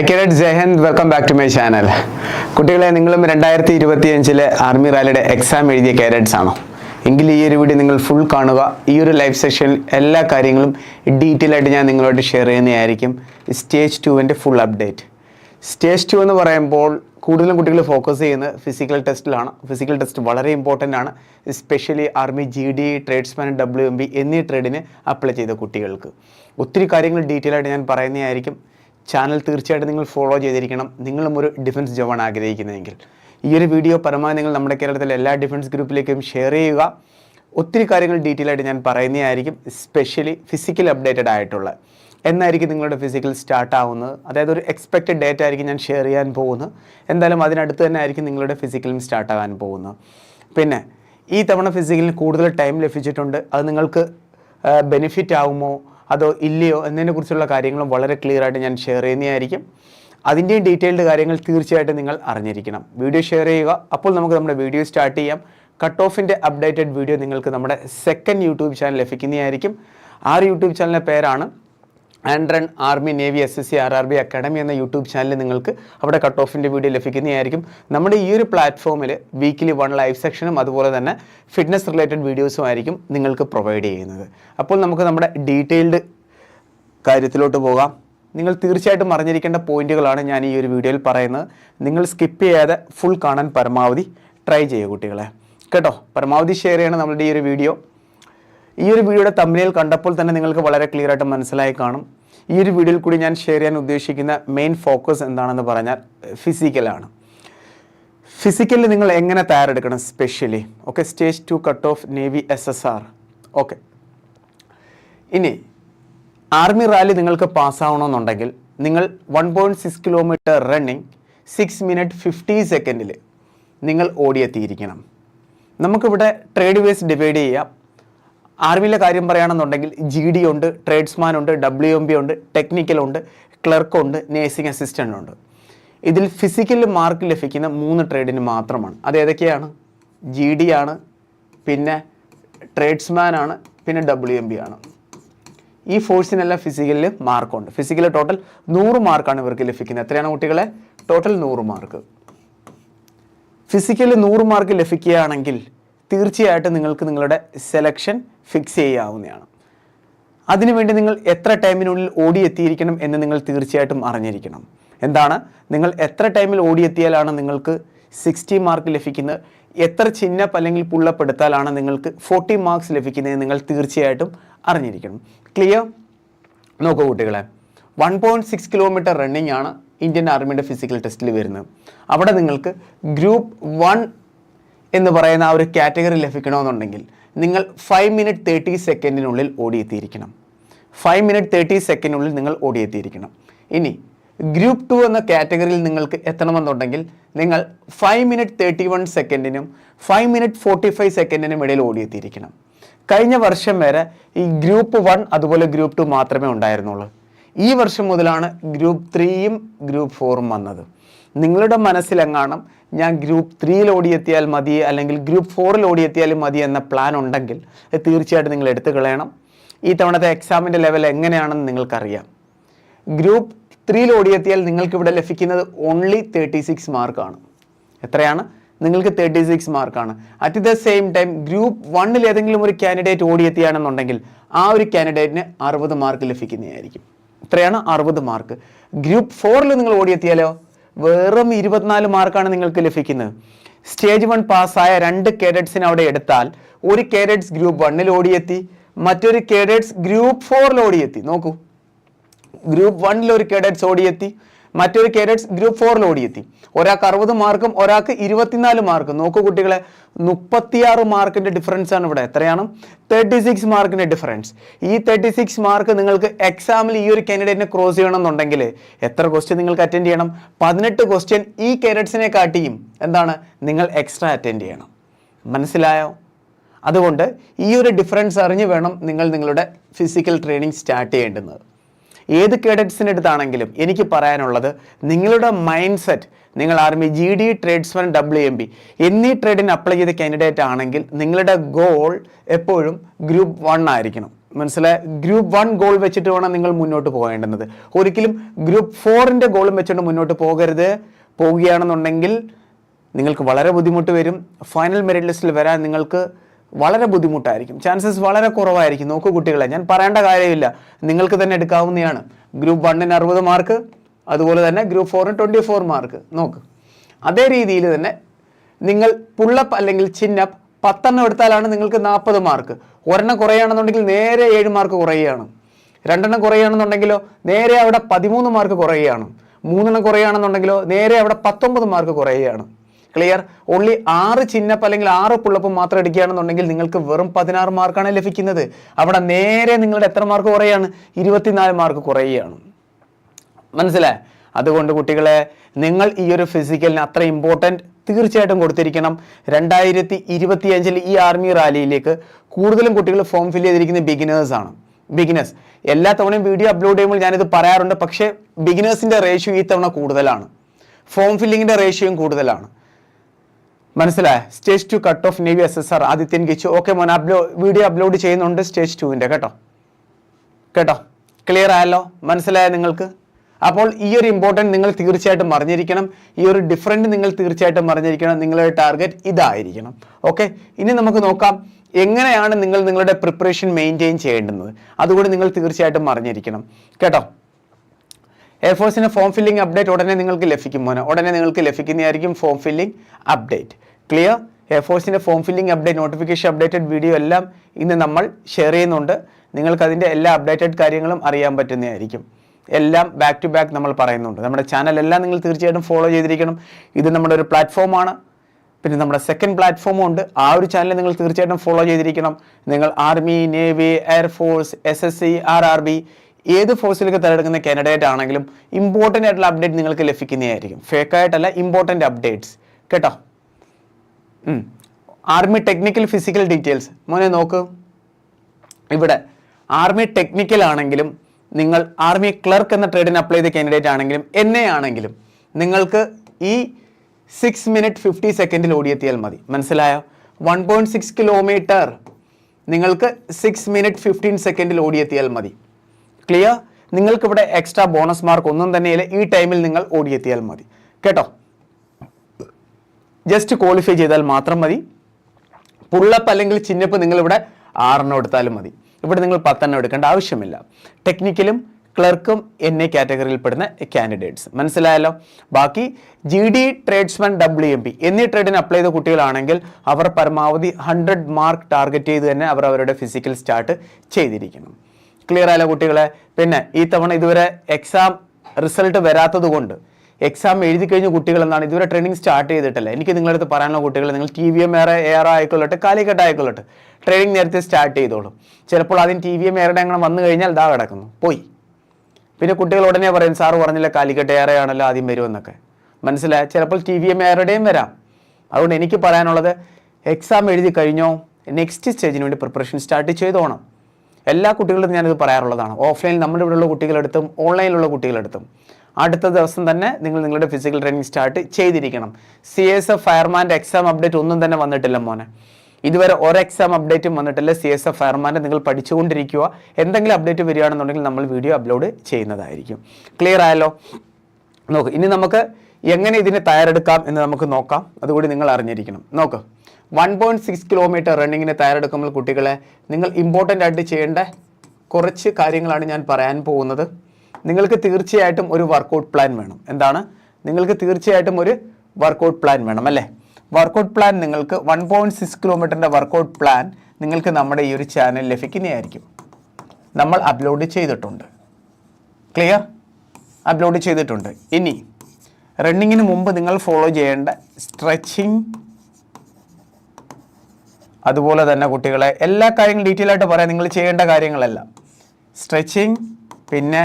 Hi Jai Hind welcome back to my channel കുട്ടികളെ നിങ്ങളും രണ്ടായിരത്തി ഇരുപത്തി അഞ്ചിലെ ആർമി റാലിയുടെ എക്സാം എഴുതിയ കാരറ്റ്സ് ആണോ? എങ്കിൽ ഈ ഒരു വീഡിയോ നിങ്ങൾ ഫുൾ കാണുക. ഈ ഒരു ലൈവ് സെഷനിൽ എല്ലാ കാര്യങ്ങളും ഡീറ്റെയിൽ ആയിട്ട് ഞാൻ നിങ്ങളോട് ഷെയർ ചെയ്യുന്നതായിരിക്കും. സ്റ്റേജ് ടുവിന്റെ ഫുൾ അപ്ഡേറ്റ് സ്റ്റേജ് ടു എന്ന് പറയുമ്പോൾ കൂടുതലും കുട്ടികൾ ഫോക്കസ് ചെയ്യുന്നത് ഫിസിക്കൽ ടെസ്റ്റിലാണ് ഫിസിക്കൽ ടെസ്റ്റ് വളരെ ഇമ്പോർട്ടന്റ് ആണ്. Especially army G D tradesman W M B എന്നീ ട്രേഡിന് അപ്ലൈ ചെയ്ത കുട്ടികൾക്ക്. ഒത്തിരി കാര്യങ്ങൾ ഡീറ്റെയിൽ ആയിട്ട് ഞാൻ പറയുന്നതായിരിക്കും. ചാനൽ തീർച്ചയായിട്ടും നിങ്ങൾ ഫോളോ ചെയ്തിരിക്കണം. നിങ്ങളും ഒരു ഡിഫൻസ് ജവാൻ ആഗ്രഹിക്കുന്നതെങ്കിൽ. ഈ ഒരു വീഡിയോ പരമാവധി നിങ്ങൾ നമ്മുടെ കേരളത്തിലെ എല്ലാ ഡിഫൻസ് ഗ്രൂപ്പിലേക്കും ഷെയർ ചെയ്യുക. ഒത്തിരി കാര്യങ്ങൾ ഡീറ്റെയിൽ ആയിട്ട് ഞാൻ പറയുന്നതായിരിക്കും സ്പെഷ്യലി ഫിസിക്കൽ അപ്ഡേറ്റഡ് ആയിട്ടുള്ള. എന്നായിരിക്കും നിങ്ങളുടെ ഫിസിക്കൽ സ്റ്റാർട്ട് ആവുന്നത്. അതായത് ഒരു എക്സ്പെക്റ്റഡ് ഡേറ്റ് ആയിരിക്കും ഞാൻ ഷെയർ ചെയ്യാൻ പോകുന്നത്. എന്തായാലും അതിനടുത്ത് തന്നെ ആയിരിക്കും നിങ്ങളുടെ ഫിസിക്കലും സ്റ്റാർട്ട് ആകാൻ പോകുന്നത്. പിന്നെ ഈ തവണ ഫിസിക്കലിന് കൂടുതൽ ടൈം ലഭിച്ചിട്ടുണ്ട്. അത് നിങ്ങൾക്ക് ബെനിഫിറ്റ് ആവുമോ? അതോ ഇല്ലയോ എന്നതിനെക്കുറിച്ചുള്ള കാര്യങ്ങളും വളരെ ക്ലിയർ ആയിട്ട് ഞാൻ ഷെയർ ചെയ്യുന്നതായിരിക്കും. അതിന്റെയും ഡീറ്റെയിൽഡ് കാര്യങ്ങൾ തീർച്ചയായിട്ടും നിങ്ങൾ അറിഞ്ഞിരിക്കണം. വീഡിയോ ഷെയർ ചെയ്യുക. അപ്പോൾ നമുക്ക് നമ്മുടെ വീഡിയോ സ്റ്റാർട്ട് ചെയ്യാം. കട്ട് ഓഫിന്റെ അപ്ഡേറ്റഡ് വീഡിയോ നിങ്ങൾക്ക് നമ്മുടെ സെക്കൻഡ് യൂട്യൂബ് ചാനൽ ലഭിക്കുന്നതായിരിക്കും. ആ യൂട്യൂബ് ചാനലിന്റെ പേരാണ് ആൻഡ്രൺ army navy S S C R R B academy എന്ന യൂട്യൂബ് ചാനലിൽ നിങ്ങൾക്ക് അവിടെ കട്ട് ഓഫിന്റെ വീഡിയോ ലഭിക്കുന്നതായിരിക്കും. നമ്മുടെ ഈ ഒരു പ്ലാറ്റ്ഫോമിൽ വീക്കിലി വൺ ലൈവ് സെക്ഷനും അതുപോലെ തന്നെ ഫിറ്റ്നസ് റിലേറ്റഡ് വീഡിയോസും ആയിരിക്കും നിങ്ങൾക്ക് പ്രൊവൈഡ് ചെയ്യുന്നത്. അപ്പോൾ നമുക്ക് നമ്മുടെ ഡീറ്റെയിൽഡ് കാര്യത്തിലോട്ട് പോകാം. നിങ്ങൾ തീർച്ചയായിട്ടും അറിഞ്ഞിരിക്കേണ്ട പോയിന്റുകളാണ് ഞാൻ ഈ ഒരു വീഡിയോയിൽ പറയുന്നത്. നിങ്ങൾ സ്കിപ്പ് ചെയ്യാതെ ഫുൾ കാണാൻ പരമാവധി ട്രൈ ചെയ്യുക കുട്ടികളെ. കേട്ടോ പരമാവധി ഷെയർ ചെയ്യണം നമ്മളുടെ ഈ ഒരു വീഡിയോ. ഈ ഒരു വീഡിയോയുടെ തമ്മിൽ കണ്ടപ്പോൾ തന്നെ നിങ്ങൾക്ക് വളരെ ക്ലിയർ ആയിട്ട് മനസ്സിലായി കാണും. ഈ ഒരു വീഡിയോയിൽ കൂടി ഞാൻ ഷെയർ ചെയ്യാൻ ഉദ്ദേശിക്കുന്ന മെയിൻ ഫോക്കസ് എന്താണെന്ന് പറഞ്ഞാൽ ഫിസിക്കലാണ് ഫിസിക്കലി നിങ്ങൾ എങ്ങനെ തയ്യാറെടുക്കണം specially okay stage two cut off navy S S R okay ഇനി ആർമി റാലി നിങ്ങൾക്ക് പാസ്സാവണമെന്നുണ്ടെങ്കിൽ നിങ്ങൾ one point six kilometre running six minute fifty സെക്കൻഡിൽ നിങ്ങൾ ഓടിയെത്തിയിരിക്കണം. നമുക്കിവിടെ ട്രേഡ് വേസ് ഡിവൈഡ് ചെയ്യാം. ആർമിയിലെ കാര്യം പറയുകയാണെന്നുണ്ടെങ്കിൽ ജി ഡി ഉണ്ട് ട്രേഡ്സ്മാൻ ഉണ്ട് ഡബ്ല്യു എം ബി ഉണ്ട് ടെക്നിക്കൽ ഉണ്ട് ക്ലർക്ക് ഉണ്ട് നേഴ്സിംഗ് അസിസ്റ്റന്റ് ഉണ്ട്. ഇതിൽ ഫിസിക്കൽ മാർക്ക് ലഭിക്കുന്ന മൂന്ന് ട്രേഡിന് മാത്രമാണ്. അത് ഏതൊക്കെയാണ്? ജി ഡി ആണ് പിന്നെ ട്രേഡ്സ്മാൻ ആണ് പിന്നെ ഡബ്ല്യു എം ബി ആണ്. ഈ ഫോഴ്സിനെല്ലാം ഫിസിക്കലിൽ മാർക്കുണ്ട് ഫിസിക്കൽ ടോട്ടൽ നൂറ് മാർക്കാണ് ഇവർക്ക് ലഭിക്കുന്നത്. എത്രയാണ് കുട്ടികളെ? ടോട്ടൽ നൂറ് മാർക്ക് ഫിസിക്കലിൽ നൂറ് മാർക്ക് ലഭിക്കുകയാണെങ്കിൽ തീർച്ചയായിട്ടും നിങ്ങൾക്ക് നിങ്ങളുടെ സെലക്ഷൻ ഫിക്സ് ചെയ്യാവുന്നതാണ്. അതിനുവേണ്ടി നിങ്ങൾ എത്ര ടൈമിനുള്ളിൽ ഓടിയെത്തിയിരിക്കണം എന്ന് നിങ്ങൾ തീർച്ചയായിട്ടും അറിഞ്ഞിരിക്കണം. എന്താണ്? നിങ്ങൾ എത്ര ടൈമിൽ ഓടിയെത്തിയാലാണ് നിങ്ങൾക്ക് സിക്സ്റ്റി മാർക്ക് ലഭിക്കുന്നത്? എത്ര ചിഹ്നപ്പ് അല്ലെങ്കിൽ പുള്ളപ്പ് എടുത്താലാണ് നിങ്ങൾക്ക് ഫോർട്ടി മാർക്സ് ലഭിക്കുന്നത് നിങ്ങൾ തീർച്ചയായിട്ടും അറിഞ്ഞിരിക്കണം. ക്ലിയർ നോക്കൂ കുട്ടികളെ. One point six kilometre running ആണ് ഇന്ത്യൻ ആർമിയുടെ ഫിസിക്കൽ ടെസ്റ്റിൽ വരുന്നത്. അവിടെ നിങ്ങൾക്ക് ഗ്രൂപ്പ് വൺ എന്ന് പറയുന്ന ആ ഒരു കാറ്റഗറി ലഭിക്കണമെന്നുണ്ടെങ്കിൽ നിങ്ങൾ ഫൈവ് മിനിറ്റ് തേർട്ടി സെക്കൻഡിനുള്ളിൽ ഓടിയെത്തിയിരിക്കണം. ഫൈവ് മിനിറ്റ് തേർട്ടി സെക്കൻഡിനുള്ളിൽ നിങ്ങൾ ഓടിയെത്തിയിരിക്കണം. ഇനി ഗ്രൂപ്പ് ടു എന്ന കാറ്റഗറിയിൽ നിങ്ങൾക്ക് എത്തണമെന്നുണ്ടെങ്കിൽ നിങ്ങൾ ഫൈവ് മിനിറ്റ് തേർട്ടി വൺ സെക്കൻഡിനും ഫൈവ് മിനിറ്റ് ഫോർട്ടി ഫൈവ് സെക്കൻഡിനും ഇടയിൽ ഓടിയെത്തിയിരിക്കണം. കഴിഞ്ഞ വർഷം വരെ ഈ ഗ്രൂപ്പ് വൺ അതുപോലെ ഗ്രൂപ്പ് ടു മാത്രമേ ഉണ്ടായിരുന്നുള്ളൂ. ഈ വർഷം മുതലാണ് ഗ്രൂപ്പ് ത്രീയും ഗ്രൂപ്പ് ഫോറും വന്നത്. നിങ്ങളുടെ മനസ്സിലെങ്ങാണം ഞാൻ ഗ്രൂപ്പ് ത്രീയിൽ ഓടിയെത്തിയാൽ മതി അല്ലെങ്കിൽ ഗ്രൂപ്പ് ഫോറിൽ ഓടിയെത്തിയാലും മതി എന്ന പ്ലാൻ ഉണ്ടെങ്കിൽ തീർച്ചയായിട്ടും നിങ്ങൾ എടുത്തു കളയണം. ഈ തവണത്തെ എക്സാമിന്റെ ലെവൽ എങ്ങനെയാണെന്ന് നിങ്ങൾക്കറിയാം. ഗ്രൂപ്പ് ത്രീയിൽ ഓടിയെത്തിയാൽ നിങ്ങൾക്കിവിടെ ലഭിക്കുന്നത് ഓൺലി തേർട്ടി സിക്സ് മാർക്കാണ് എത്രയാണ്? നിങ്ങൾക്ക് തേർട്ടി സിക്സ് മാർക്കാണ് at the same time group വണ്ണിൽ ഏതെങ്കിലും ഒരു കാൻഡിഡേറ്റ് ഓടിയെത്തിയാണെന്നുണ്ടെങ്കിൽ ആ ഒരു കാൻഡിഡേറ്റിന് അറുപത് മാർക്ക് ലഭിക്കുന്നതായിരിക്കും. ഇത്രയാണ് അറുപത് മാർക്ക് ഗ്രൂപ്പ് ഫോറിൽ നിങ്ങൾ ഓടിയെത്തിയാലോ? വെറും ഇരുപത്തിനാല് മാർക്കാണ് നിങ്ങൾക്ക് ലഭിക്കുന്നത്. സ്റ്റേജ് വൺ പാസ്സായ രണ്ട് കേഡറ്റ്സിന് അവിടെ എടുത്താൽ ഒരു കേഡറ്റ്സ് ഗ്രൂപ്പ് വണ്ണിൽ ഓടിയെത്തി മറ്റൊരു കേഡറ്റ്സ് ഗ്രൂപ്പ് ഫോറിൽ ഓടിയെത്തി. നോക്കൂ. ഗ്രൂപ്പ് വണ്ണിൽ ഒരു കേഡറ്റ്സ് ഓടിയെത്തി. മറ്റൊരു കേഡറ്റ്സ് ഗ്രൂപ്പ് ഫോറിൽ ഓടിയെത്തി. ഒരാൾക്ക് അറുപത് മാർക്കും ഒരാൾക്ക് ഇരുപത്തിനാല് മാർക്കും. നോക്കൂ കുട്ടികളെ മുപ്പത്തിയാറ് മാർക്കിന്റെ ഡിഫറൻസ് ആണ് ഇവിടെ. എത്രയാണ്? തേർട്ടി സിക്സ് മാർക്കിന്റെ ഡിഫറൻസ് ഈ തേർട്ടി സിക്സ് മാർക്ക് നിങ്ങൾക്ക് എക്സാമിൽ ഈ ഒരു കാൻഡിഡേറ്റിനെ ക്രോസ് ചെയ്യണമെന്നുണ്ടെങ്കിൽ എത്ര ക്വസ്റ്റ്യൻ നിങ്ങൾക്ക് അറ്റൻഡ് ചെയ്യണം? പതിനെട്ട് ക്വസ്റ്റ്യൻ ഈ കേഡറ്റ്സിനെ കാട്ടിയും എന്താണ്? നിങ്ങൾ എക്സ്ട്രാ അറ്റൻഡ് ചെയ്യണം. മനസ്സിലായോ? അതുകൊണ്ട് ഈ ഒരു ഡിഫറൻസ് അറിഞ്ഞ് വേണം നിങ്ങൾ നിങ്ങളുടെ ഫിസിക്കൽ ട്രെയിനിങ് സ്റ്റാർട്ട് ചെയ്യേണ്ടുന്നത്. ഏത് കേഡറ്റ്സിന്റെ അടുത്താണെങ്കിലും എനിക്ക് പറയാനുള്ളത് നിങ്ങളുടെ മൈൻഡ് സെറ്റ് നിങ്ങൾ army G D tradesman W M B എന്നീ ട്രേഡിന് അപ്ലൈ ചെയ്ത കാൻഡിഡേറ്റ് ആണെങ്കിൽ നിങ്ങളുടെ ഗോൾ എപ്പോഴും ഗ്രൂപ്പ് വൺ ആയിരിക്കണം. മനസ്സിലായ? ഗ്രൂപ്പ് വൺ ഗോൾ വെച്ചിട്ട് വേണം നിങ്ങൾ മുന്നോട്ട് പോകേണ്ടുന്നത്. ഒരിക്കലും ഗ്രൂപ്പ് ഫോറിന്റെ ഗോളും വെച്ചുകൊണ്ട് മുന്നോട്ട് പോകരുത്. പോവുകയാണെന്നുണ്ടെങ്കിൽ നിങ്ങൾക്ക് വളരെ ബുദ്ധിമുട്ട് വരും. ഫൈനൽ മെറിറ്റ് ലിസ്റ്റിൽ വരാൻ നിങ്ങൾക്ക് വളരെ ബുദ്ധിമുട്ടായിരിക്കും. ചാൻസസ് വളരെ കുറവായിരിക്കും. നോക്കൂ കുട്ടികളെ ഞാൻ പറയേണ്ട കാര്യമില്ല. നിങ്ങൾക്ക് തന്നെ എടുക്കാവുന്നതാണ്. ഗ്രൂപ്പ് വണ്ണിന് അറുപത് മാർക്ക് അതുപോലെ തന്നെ ഗ്രൂപ്പ് ഫോറിന് ട്വന്റി ഫോർ മാർക്ക് നോക്ക്. അതേ രീതിയിൽ തന്നെ നിങ്ങൾ പുള്ളപ്പ് അല്ലെങ്കിൽ ചിന്നപ്പ് പത്തെണ്ണം എടുത്താലാണ് നിങ്ങൾക്ക് നാൽപ്പത് മാർക്ക് ഒരെണ്ണം കുറയുകയാണെന്നുണ്ടെങ്കിൽ നേരെ ഏഴ് മാർക്ക് കുറയുകയാണ്. രണ്ടെണ്ണം കുറയുകയാണെന്നുണ്ടെങ്കിലോ നേരെ അവിടെ പതിമൂന്ന് മാർക്ക് കുറയുകയാണ്. മൂന്നെണ്ണം കുറയുകയാണെന്നുണ്ടെങ്കിലോ നേരെ അവിടെ പത്തൊമ്പത് മാർക്ക് കുറയുകയാണ്. ക്ലിയർ ഓൺലി ആറ് ചിന്നപ്പ് അല്ലെങ്കിൽ ആറ് പുള്ളപ്പ് മാത്രം എടുക്കുകയാണെന്നുണ്ടെങ്കിൽ നിങ്ങൾക്ക് വെറും പതിനാറ് മാർക്കാണ് ലഭിക്കുന്നത്. അവിടെ നേരെ നിങ്ങളുടെ എത്ര മാർക്ക് കുറയാണ്? ഇരുപത്തിനാല് മാർക്ക് കുറയുകയാണ്. മനസ്സിലായി? അതുകൊണ്ട് കുട്ടികളെ നിങ്ങൾ ഈ ഒരു ഫിസിക്കലിന് അത്ര ഇമ്പോർട്ടന്റ് തീർച്ചയായിട്ടും കൊടുത്തിരിക്കണം. രണ്ടായിരത്തി ഇരുപത്തിയഞ്ചിൽ ഈ ആർമി റാലിയിലേക്ക് കൂടുതലും കുട്ടികൾ ഫോം ഫില്ല് ചെയ്തിരിക്കുന്ന ബിഗിനേഴ്സ് ആണ്. ബിഗിനേഴ്സ് എല്ലാ തവണയും വീഡിയോ അപ്ലോഡ് ചെയ്യുമ്പോൾ ഞാനിത് പറയാറുണ്ട്. പക്ഷേ ബിഗിനേഴ്സിന്റെ റേഷ്യോ ഈ തവണ കൂടുതലാണ്. ഫോം ഫില്ലിങ്ങിന്റെ റേഷ്യോയും കൂടുതലാണ്. മനസ്സിലായ? Stage two cut off navy S S R Adithyan Gichu. Okay മോൻ അപ്ലോ വീഡിയോ അപ്ലോഡ് ചെയ്യുന്നുണ്ട് സ്റ്റേജ് ടുവിന്റെ കേട്ടോ? കേട്ടോ? ക്ലിയർ ആയല്ലോ? മനസ്സിലായ നിങ്ങൾക്ക്? അപ്പോൾ ഈ ഒരു ഇമ്പോർട്ടന്റ് നിങ്ങൾ തീർച്ചയായിട്ടും അറിഞ്ഞിരിക്കണം. ഈ ഒരു ഡിഫറന്റ് നിങ്ങൾ തീർച്ചയായിട്ടും അറിഞ്ഞിരിക്കണം. നിങ്ങളുടെ ടാർഗറ്റ് ഇതായിരിക്കണം. ഓക്കെ ഇനി നമുക്ക് നോക്കാം. എങ്ങനെയാണ് നിങ്ങൾ നിങ്ങളുടെ പ്രിപ്പറേഷൻ മെയിന്റെയിൻ ചെയ്യേണ്ടുന്നത്? അതുകൂടി നിങ്ങൾ തീർച്ചയായിട്ടും അറിഞ്ഞിരിക്കണം. കേട്ടോ? എയർഫോഴ്സിന് ഫോം ഫില്ലിംഗ് അപ്ഡേറ്റ് ഉടനെ നിങ്ങൾക്ക് ലഭിക്കും മോനെ. ഉടനെ നിങ്ങൾക്ക് ലഭിക്കുന്നതായിരിക്കും form filling update clear എയർഫോഴ്സിന്റെ form filling update notification updated video എല്ലാം ഇന്ന് നമ്മൾ ഷെയർ ചെയ്യുന്നുണ്ട്. നിങ്ങൾക്ക് അതിന്റെ എല്ലാ അപ്ഡേറ്റഡ് കാര്യങ്ങളും അറിയാൻ പറ്റുന്നതായിരിക്കും. എല്ലാം ബാക്ക് ടു ബാക്ക് നമ്മൾ പറയുന്നുണ്ട്. നമ്മുടെ ചാനൽ എല്ലാം നിങ്ങൾ തീർച്ചയായിട്ടും ഫോളോ ചെയ്തിരിക്കണം. ഇത് നമ്മുടെ ഒരു പ്ലാറ്റ്ഫോമാണ് പിന്നെ നമ്മുടെ സെക്കൻഡ് പ്ലാറ്റ്ഫോമും ഉണ്ട്. ആ ഒരു ചാനൽ നിങ്ങൾ തീർച്ചയായിട്ടും ഫോളോ ചെയ്തിരിക്കണം. നിങ്ങൾ army navy air force S S C R R B ഏത് ഫോഴ്സിലേക്ക് തിരഞ്ഞെടുക്കുന്ന കാൻഡിഡേറ്റ് ആണെങ്കിലും ഇമ്പോർട്ടന്റ് ആയിട്ടുള്ള അപ്ഡേറ്റ് നിങ്ങൾക്ക് ലഭിക്കുന്നതായിരിക്കും. ഫേക്കായിട്ടല്ല ഇമ്പോർട്ടന്റ് അപ്ഡേറ്റ്സ് കേട്ടോ? ആർമി ടെക്നിക്കൽ ഫിസിക്കൽ ഡീറ്റെയിൽസ് മോനെ നോക്ക്. ഇവിടെ ആർമി ടെക്നിക്കൽ ആണെങ്കിലും നിങ്ങൾ ആർമി ക്ലർക്ക് എന്ന ട്രേഡിന് അപ്ലൈ ചെയ്ത കാൻഡിഡേറ്റ് ആണെങ്കിലും എന്നെ ആണെങ്കിലും നിങ്ങൾക്ക് ഈ സിക്സ് മിനിറ്റ് ഫിഫ്റ്റി സെക്കൻഡിൽ ഓടിയെത്തിയാൽ മതി. മനസ്സിലായോ? വൺ പോയിന്റ് സിക്സ് കിലോമീറ്റർ നിങ്ങൾക്ക് സിക്സ് മിനിറ്റ് ഫിഫ്റ്റീൻ സെക്കൻഡിൽ ഓടിയെത്തിയാൽ മതി. ക്ലിയർ നിങ്ങൾക്കിവിടെ എക്സ്ട്രാ ബോണസ് മാർക്ക് ഒന്നും തന്നെയില്ല. ഈ ടൈമിൽ നിങ്ങൾ ഓടിയെത്തിയാൽ മതി. കേട്ടോ? ജസ്റ്റ് ക്വാളിഫൈ ചെയ്താൽ മാത്രം മതി. പുള്ളപ്പ് അല്ലെങ്കിൽ ചിന്നപ്പ് നിങ്ങളിവിടെ ആറെണ്ണം എടുത്താലും മതി. ഇവിടെ നിങ്ങൾ പത്തെണ്ണം എടുക്കേണ്ട ആവശ്യമില്ല. ടെക്നിക്കലും ക്ലർക്കും എൻ എ കാറ്റഗറിയിൽപ്പെടുന്ന കാൻഡിഡേറ്റ്സ് മനസ്സിലായല്ലോ? ബാക്കി G D tradesman W M P എന്നീ ട്രേഡിന് അപ്ലൈ ചെയ്ത കുട്ടികളാണെങ്കിൽ അവർ പരമാവധി ഹൺഡ്രഡ് മാർക്ക് ടാർഗറ്റ് ചെയ്ത് തന്നെ അവർ അവരുടെ ഫിസിക്കൽ സ്റ്റാർട്ട് ചെയ്തിരിക്കണം. ക്ലിയർ ആയല്ലോ കുട്ടികളെ. പിന്നെ ഈ തവണ ഇതുവരെ എക്സാം റിസൾട്ട് വരാത്തത് കൊണ്ട് എക്സാം എഴുതി കഴിഞ്ഞ കുട്ടികൾ എന്നാണ് ഇതുവരെ ട്രെയിനിങ് സ്റ്റാർട്ട് ചെയ്തിട്ടില്ല. എനിക്ക് നിങ്ങളുടെ അടുത്ത് പറയാനുള്ള കുട്ടികൾ നിങ്ങൾ ടി വി എം ഏറെ എയർ ആയിക്കൊള്ളട്ടെ കാലിക്കട്ട് ആയിക്കൊള്ളട്ടെ ട്രെയിനിങ് നേരത്തെ സ്റ്റാർട്ട് ചെയ്തോളും. ചിലപ്പോൾ ആദ്യം ടി വി എം എയറുടെ അങ്ങനെ വന്നു കഴിഞ്ഞാൽ ഇതാ കിടക്കുന്നു. പോയി. പിന്നെ കുട്ടികൾ ഉടനെ പറയും സാറ് പറഞ്ഞില്ല കാലിക്കട്ട് ഏറെ ആണല്ലോ ആദ്യം വരുമെന്നൊക്കെ മനസ്സിലായ? ചിലപ്പോൾ ടി വി എം എയറുടെയും വരാം. അതുകൊണ്ട് എനിക്ക് പറയാനുള്ളത് എക്സാം എഴുതി കഴിഞ്ഞോ? നെക്സ്റ്റ് സ്റ്റേജിന് വേണ്ടി പ്രിപ്പറേഷൻ സ്റ്റാർട്ട് ചെയ്തോണം. എല്ലാ കുട്ടികളും ഞാനിത് പറയാറുള്ളതാണ്. ഓഫ്ലൈൻ നമ്മുടെ ഇവിടെയുള്ള കുട്ടികളെടുത്തും ഓൺലൈനിലുള്ള കുട്ടികളെടുത്തും. അടുത്ത ദിവസം തന്നെ നിങ്ങൾ നിങ്ങളുടെ ഫിസിക്കൽ ട്രെയിനിങ് സ്റ്റാർട്ട് ചെയ്തിരിക്കണം. സി എസ് എഫ് ഫയർമാന്റെ എക്സാം അപ്ഡേറ്റ് ഒന്നും തന്നെ വന്നിട്ടില്ല മോനെ. ഇതുവരെ ഒരു എക്സാം അപ്ഡേറ്റും വന്നിട്ടില്ല. സി എസ് എഫ് ഫയർമാന്റെ നിങ്ങൾ പഠിച്ചുകൊണ്ടിരിക്കുക. എന്തെങ്കിലും അപ്ഡേറ്റ് വരികയാണെന്നുണ്ടെങ്കിൽ നമ്മൾ വീഡിയോ അപ്ലോഡ് ചെയ്യുന്നതായിരിക്കും. ക്ലിയർ ആയല്ലോ? നോക്ക് ഇനി നമുക്ക് എങ്ങനെ ഇതിനെ തയ്യാറെടുക്കാം എന്ന് നമുക്ക് നോക്കാം. അതുകൂടി നിങ്ങൾ അറിഞ്ഞിരിക്കണം. നോക്ക്. വൺ പോയിന്റ് സിക്സ് കിലോമീറ്റർ റണ്ണിങ്ങിന് തയ്യാറെടുക്കുമ്പോൾ കുട്ടികളെ നിങ്ങൾ ഇമ്പോർട്ടന്റ് ആയിട്ട് ചെയ്യേണ്ട കുറച്ച് കാര്യങ്ങളാണ് ഞാൻ പറയാൻ പോകുന്നത്. നിങ്ങൾക്ക് തീർച്ചയായിട്ടും ഒരു വർക്കൗട്ട് പ്ലാൻ വേണം. എന്താണ്? നിങ്ങൾക്ക് തീർച്ചയായിട്ടും ഒരു വർക്കൗട്ട് പ്ലാൻ വേണം അല്ലേ? വർക്കൗട്ട് പ്ലാൻ നിങ്ങൾക്ക് വൺ പോയിന്റ് സിക്സ് കിലോമീറ്ററിന്റെ വർക്കൗട്ട് പ്ലാൻ നിങ്ങൾക്ക് നമ്മുടെ ഈ ഒരു ചാനൽ ലഭിക്കുന്നതായിരിക്കും. നമ്മൾ അപ്ലോഡ് ചെയ്തിട്ടുണ്ട്. ക്ലിയർ അപ്ലോഡ് ചെയ്തിട്ടുണ്ട്. ഇനി റണ്ണിങ്ങിന് മുമ്പ് നിങ്ങൾ ഫോളോ ചെയ്യേണ്ട സ്ട്രെച്ചിങ് അതുപോലെ തന്നെ കുട്ടികളെ എല്ലാ കാര്യങ്ങളും ഡീറ്റെയിൽ ആയിട്ട് പറയാം. നിങ്ങൾ ചെയ്യേണ്ട കാര്യങ്ങളെല്ലാം. സ്ട്രെച്ചിങ് പിന്നെ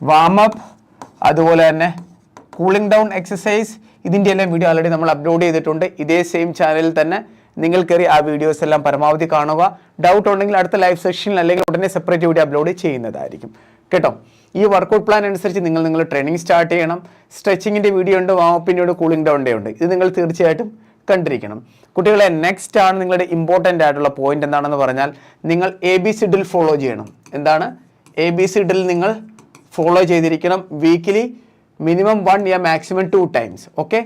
വാമപ്പ് അതുപോലെ തന്നെ കൂളിംഗ് ഡൗൺ എക്സസൈസ് ഇതിന്റെ എല്ലാം വീഡിയോ ഓൾറെഡി നമ്മൾ അപ്ലോഡ് ചെയ്തിട്ടുണ്ട്. ഇതേ സെയിം ചാനലിൽ തന്നെ നിങ്ങൾ കയറി ആ വീഡിയോസ് എല്ലാം പരമാവധി കാണുക. ഡൗട്ട് ഉണ്ടെങ്കിൽ അടുത്ത ലൈവ് സെഷനിൽ അല്ലെങ്കിൽ ഉടനെ സെപ്പറേറ്റ് വീഡിയോ അപ്ലോഡ് ചെയ്യുന്നതായിരിക്കും. കേട്ടോ? ഈ വർക്കൗട്ട് പ്ലാൻ അനുസരിച്ച് നിങ്ങൾ നിങ്ങൾ ട്രെയിനിങ് സ്റ്റാർട്ട് ചെയ്യണം. സ്ട്രെച്ചിങ്ങിന്റെ വീഡിയോ ഉണ്ട് വാമപ്പിന്റെ ഉണ്ട് കൂളിംഗ് ഡൗണിന്റെ ഉണ്ട്. ഇത് നിങ്ങൾ തീർച്ചയായിട്ടും കണ്ടിരിക്കണം. കുട്ടികളെ നെക്സ്റ്റ് ആണ് നിങ്ങളുടെ ഇമ്പോർട്ടന്റ് ആയിട്ടുള്ള പോയിന്റ് എന്താണെന്ന് പറഞ്ഞാൽ നിങ്ങൾ എ ബി സി ഡിൽ ഫോളോ ചെയ്യണം. എന്താണ്? എ ബി സി ഡിൽ നിങ്ങൾ ഫോളോ ചെയ്തിരിക്കണം weekly minimum one yeah maximum two times okay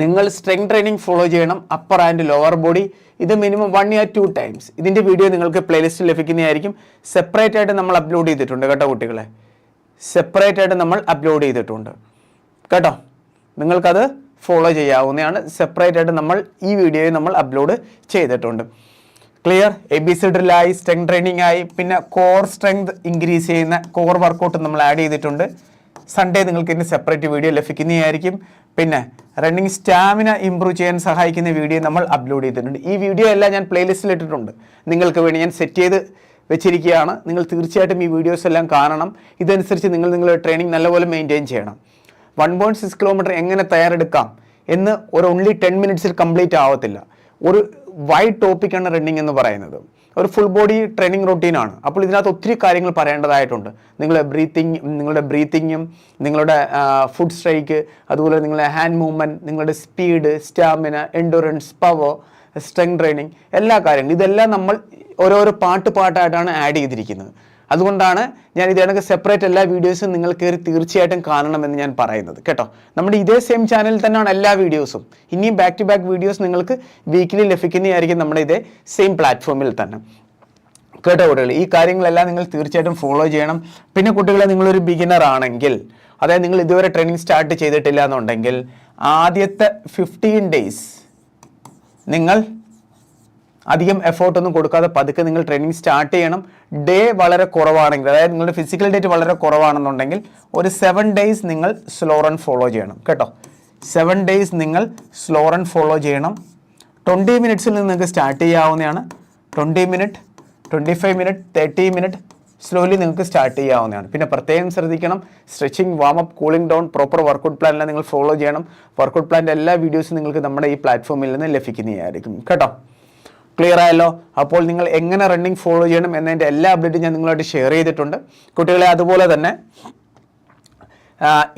നിങ്ങൾ സ്ട്രെങ് ട്രെയിനിങ് ഫോളോ ചെയ്യണം അപ്പർ ആൻഡ് ലോവർ ബോഡി ഇത് minimum one year two times ഇതിന്റെ വീഡിയോ നിങ്ങൾക്ക് പ്ലേലിസ്റ്റ് ലഭിക്കുന്നതായിരിക്കും. സെപ്പറേറ്റ് ആയിട്ട് നമ്മൾ അപ്ലോഡ് ചെയ്തിട്ടുണ്ട് കേട്ടോ കുട്ടികളെ. സെപ്പറേറ്റ് ആയിട്ട് നമ്മൾ അപ്ലോഡ് ചെയ്തിട്ടുണ്ട്. കേട്ടോ? നിങ്ങൾക്കത് ഫോളോ ചെയ്യാവുന്നതാണ്. സെപ്പറേറ്റ് ആയിട്ട് നമ്മൾ ഈ വീഡിയോയിൽ നമ്മൾ അപ്ലോഡ് ചെയ്തിട്ടുണ്ട്. ക്ലിയർ എ ബി സി ഡ്രില്ലായി സ്ട്രെങ് ട്രെയിനിങ് ആയി പിന്നെ കോർ സ്ട്രെങ്ത് ഇൻക്രീസ് ചെയ്യുന്ന കോർ വർക്കൗട്ട് നമ്മൾ ആഡ് ചെയ്തിട്ടുണ്ട്. സൺഡേ നിങ്ങൾക്ക് ഇതിന്റെ സെപ്പറേറ്റ് വീഡിയോ ലഭിക്കുന്നതായിരിക്കും. പിന്നെ റണ്ണിങ് സ്റ്റാമിന ഇമ്പ്രൂവ് ചെയ്യാൻ സഹായിക്കുന്ന വീഡിയോ നമ്മൾ അപ്ലോഡ് ചെയ്തിട്ടുണ്ട്. ഈ വീഡിയോ എല്ലാം ഞാൻ പ്ലേലിസ്റ്റിൽ ഇട്ടിട്ടുണ്ട്. നിങ്ങൾക്ക് വേണ്ടി ഞാൻ സെറ്റ് ചെയ്ത് വെച്ചിരിക്കുകയാണ്. നിങ്ങൾ തീർച്ചയായിട്ടും ഈ വീഡിയോസ് എല്ലാം കാണണം. ഇതനുസരിച്ച് നിങ്ങൾ നിങ്ങളുടെ ട്രെയിനിങ് നല്ലപോലെ മെയിന്റെയിൻ ചെയ്യണം. വൺ പോയിന്റ് സിക്സ് കിലോമീറ്റർ എങ്ങനെ തയ്യാറെടുക്കാം എന്ന് ഒരു ഓൺലി ടെൻ മിനിറ്റ്സിൽ കംപ്ലീറ്റ് ആവത്തില്ല. ഒരു വൈഡ് ടോപ്പിക്കാണ് റണ്ണിങ് എന്ന് പറയുന്നത്. ഒരു ഫുൾ ബോഡി ട്രെയിനിങ് റൊട്ടീനാണ് അപ്പോൾ ഇതിനകത്ത് ഒത്തിരി കാര്യങ്ങൾ പറയേണ്ടതായിട്ടുണ്ട്. നിങ്ങളുടെ ബ്രീത്തിങ് നിങ്ങളുടെ ബ്രീത്തിങ്ങും നിങ്ങളുടെ ഫുഡ് സ്ട്രൈക്ക് അതുപോലെ നിങ്ങളുടെ ഹാൻഡ് മൂവ്മെന്റ് നിങ്ങളുടെ speed stamina endurance power strength training എല്ലാ കാര്യങ്ങളും. ഇതെല്ലാം നമ്മൾ ഓരോരോ പാട്ട് പാട്ടായിട്ടാണ് ആഡ് ചെയ്തിരിക്കുന്നത്. അതുകൊണ്ടാണ് ഞാൻ ഇത് കണക്ക് സെപ്പറേറ്റ് എല്ലാ വീഡിയോസും നിങ്ങൾ കയറി തീർച്ചയായിട്ടും കാണണമെന്ന് ഞാൻ പറയുന്നത്. കേട്ടോ? നമ്മുടെ ഇതേ സെയിം ചാനലിൽ തന്നെയാണ് എല്ലാ വീഡിയോസും ഇനിയും ബാക്ക് ടു ബാക്ക് വീഡിയോസ് നിങ്ങൾക്ക് വീക്കിലി ലഭിക്കുന്നതായിരിക്കും നമ്മുടെ ഇതേ സെയിം പ്ലാറ്റ്ഫോമിൽ തന്നെ. കേട്ടോ കുട്ടികൾ ഈ കാര്യങ്ങളെല്ലാം നിങ്ങൾ തീർച്ചയായിട്ടും ഫോളോ ചെയ്യണം. പിന്നെ കുട്ടികളെ നിങ്ങളൊരു ബിഗിനർ ആണെങ്കിൽ അതായത് നിങ്ങൾ ഇതുവരെ ട്രെയിനിങ് സ്റ്റാർട്ട് ചെയ്തിട്ടില്ല എന്നുണ്ടെങ്കിൽ ആദ്യത്തെ ഫിഫ്റ്റീൻ ഡേയ്സ് നിങ്ങൾ അധികം എഫേർട്ടൊന്നും കൊടുക്കാതെ പതുക്കെ നിങ്ങൾ ട്രെയിനിങ് സ്റ്റാർട്ട് ചെയ്യണം. ഡേ വളരെ കുറവാണെങ്കിൽ അതായത് നിങ്ങളുടെ ഫിസിക്കൽ ഡേറ്റ് വളരെ കുറവാണെന്നുണ്ടെങ്കിൽ ഒരു സെവൻ ഡേയ്സ് നിങ്ങൾ സ്ലോ റൺ ഫോളോ ചെയ്യണം. കേട്ടോ? സെവൻ ഡേയ്സ് നിങ്ങൾ സ്ലോ റൺ ഫോളോ ചെയ്യണം. ട്വന്റി മിനിറ്റ്സിൽ നിന്ന് നിങ്ങൾക്ക് സ്റ്റാർട്ട് ചെയ്യാവുന്നതാണ്. Twenty minute twenty five minute thirty minute slowly നിങ്ങൾക്ക് സ്റ്റാർട്ട് ചെയ്യാവുന്നതാണ്. പിന്നെ പ്രത്യേകം ശ്രദ്ധിക്കണം stretching warm up cooling down proper workout plan എല്ലാം നിങ്ങൾ ഫോളോ ചെയ്യണം. വർക്കൗട്ട് പ്ലാന്റെ എല്ലാ വീഡിയോസും നിങ്ങൾക്ക് നമ്മുടെ ഈ പ്ലാറ്റ്ഫോമിൽ നിന്ന് ലഭിക്കുന്നതായിരിക്കും. കേട്ടോ? ക്ലിയർ ആയല്ലോ. അപ്പോൾ നിങ്ങൾ എങ്ങനെ റണ്ണിങ് ഫോളോ ചെയ്യണം എന്നതിന്റെ എല്ലാ അപ്ഡേറ്റും ഞാൻ നിങ്ങളായിട്ട് ഷെയർ ചെയ്തിട്ടുണ്ട്. കുട്ടികളെ അതുപോലെ തന്നെ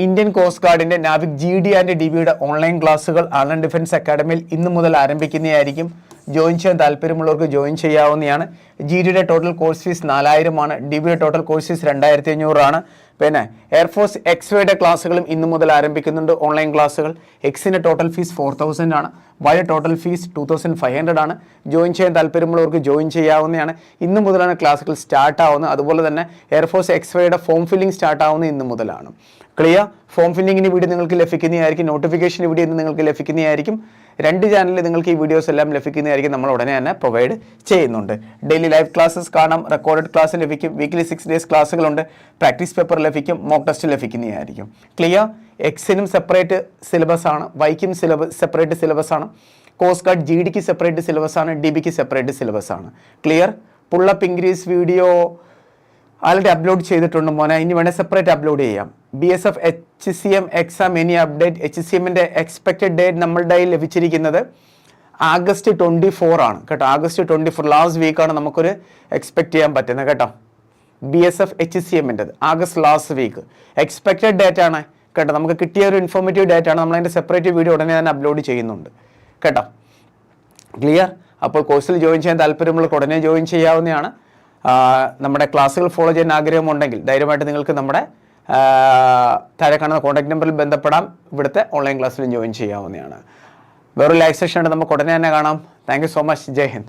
Indian coast ഗാർഡിന്റെ Navik G D and D ബിയുടെ ഓൺലൈൻ ക്ലാസ്സുകൾ ആലൻ ഡിഫൻസ് അക്കാഡമിയിൽ ഇന്ന് മുതൽ ആരംഭിക്കുന്നതായിരിക്കും. ജോയിൻ ചെയ്യാൻ താല്പര്യമുള്ളവർക്ക് ജോയിൻ ചെയ്യാവുന്നതാണ്. ജി ഡിയുടെ ടോട്ടൽ കോഴ്സ് ഫീസ് നാലായിരമാണ്. ഡി ബിയുടെ ടോട്ടൽ കോഴ്സ് ഫീസ് രണ്ടായിരത്തി അഞ്ഞൂറാണ് പിന്നെ എയർഫോഴ്സ് എക്സ് വൈയുടെ ക്ലാസ്സുകളും ഇന്നു മുതൽ ആരംഭിക്കുന്നുണ്ട്. ഓൺലൈൻ ക്ലാസ്സുകൾ. എക്സിന്റെ ടോട്ടൽ ഫീസ് ഫോർ തൗസൻഡ് ആണ്. വൈയുടെ total fees two thousand five hundred ആണ്. ജോയിൻ ചെയ്യാൻ താല്പര്യമുള്ളവർക്ക് ജോയിൻ ചെയ്യാവുന്നതാണ്. ഇന്ന് മുതലാണ് ക്ലാസ്സുകൾ സ്റ്റാർട്ട് ആവുന്നത്. അതുപോലെ തന്നെ എയർഫോഴ്സ് എക്സ് വൈയുടെ ഫോം ഫില്ലിംഗ് സ്റ്റാർട്ട് ആവുന്നത് ഇന്നു മുതലാണ്. ക്ലിയർ ഫോം ഫില്ലിങ്ങിന് വീഡിയോ നിങ്ങൾക്ക് ലഭിക്കുന്നതായിരിക്കും. നോട്ടിഫിക്കേഷൻ വീഡിയോ നിങ്ങൾക്ക് ലഭിക്കുന്നതായിരിക്കും. രണ്ട് ചാനലിൽ നിങ്ങൾക്ക് ഈ വീഡിയോസ് എല്ലാം ലഭിക്കുന്നതായിരിക്കും. നമ്മൾ ഉടനെ തന്നെ പ്രൊവൈഡ് ചെയ്യുന്നുണ്ട്. ഡെയിലി ലൈവ് ക്ലാസ്സസ് കാണാം. റെക്കോർഡഡ് ക്ലാസ് ലഭിക്കും. വീക്കിലി സിക്സ് ഡേയ്സ് ക്ലാസ്സുകളുണ്ട് പ്രാക്ടീസ് പേപ്പർ ലഭിക്കും മോക്ക് ടെസ്റ്റ് ലഭിക്കുന്നതായിരിക്കും. ക്ലിയർ എക്സിനും സെപ്പറേറ്റ് സിലബസ് ആണ്. വൈക്കും സിലബസ് സെപ്പറേറ്റ് സിലബസ് ആണ്. കോസ്റ്റ് ഗാർഡ് ജി ഡിക്ക് സെപ്പറേറ്റ് സിലബസ് ആണ്. ഡി ബിക്ക് സെപ്പറേറ്റ് സിലബസ് ആണ്. Clear pull up increase video already upload ചെയ്തിട്ടുണ്ട് മോനെ. ഇനി വേണേൽ സെപ്പറേറ്റ് അപ്ലോഡ് ചെയ്യാം. B S F H C M exam any update H C എമ്മിന്റെ എക്സ്പെക്റ്റഡ് ഡേറ്റ് നമ്മളുടെ കയ്യിൽ ലഭിച്ചിരിക്കുന്നത് ആഗസ്റ്റ് ട്വന്റി ഫോർ ആണ്. കേട്ടോ ആഗസ്റ്റ് ട്വന്റി ഫോർ ലാസ്റ്റ് വീക്കാണ് നമുക്കൊരു എക്സ്പെക്റ്റ് ചെയ്യാൻ പറ്റുന്നത്. കേട്ടോ. B S F H C എമ്മിന്റെത് August last week expected date ആണ്. കേട്ടോ നമുക്ക് കിട്ടിയ ഒരു ഇൻഫോർമേറ്റീവ് ഡേറ്റ് ആണ്. നമ്മളതിന്റെ സെപ്പറേറ്റ് വീഡിയോ ഉടനെ തന്നെ അപ്ലോഡ് ചെയ്യുന്നുണ്ട്. കേട്ടോ? ക്ലിയർ അപ്പോൾ കോഴ്സിൽ ജോയിൻ ചെയ്യാൻ താല്പര്യമുള്ള ഉടനെ ജോയിൻ ചെയ്യാവുന്നതാണ്. നമ്മുടെ ക്ലാസ്സുകൾ ഫോളോ ചെയ്യാൻ ആഗ്രഹമുണ്ടെങ്കിൽ ധൈര്യമായിട്ട് നിങ്ങൾക്ക് നമ്മുടെ താഴെ കാണുന്ന കോൺടാക്ട് നമ്പറിൽ ബന്ധപ്പെടാം. ഇവിടുത്തെ ഓൺലൈൻ ക്ലാസ്സിലും ജോയിൻ ചെയ്യാവുന്നതാണ്. വേറൊരു ലൈവ് ഉണ്ട്. നമുക്ക് ഉടനെ തന്നെ കാണാം. Thank so much Jai Hind.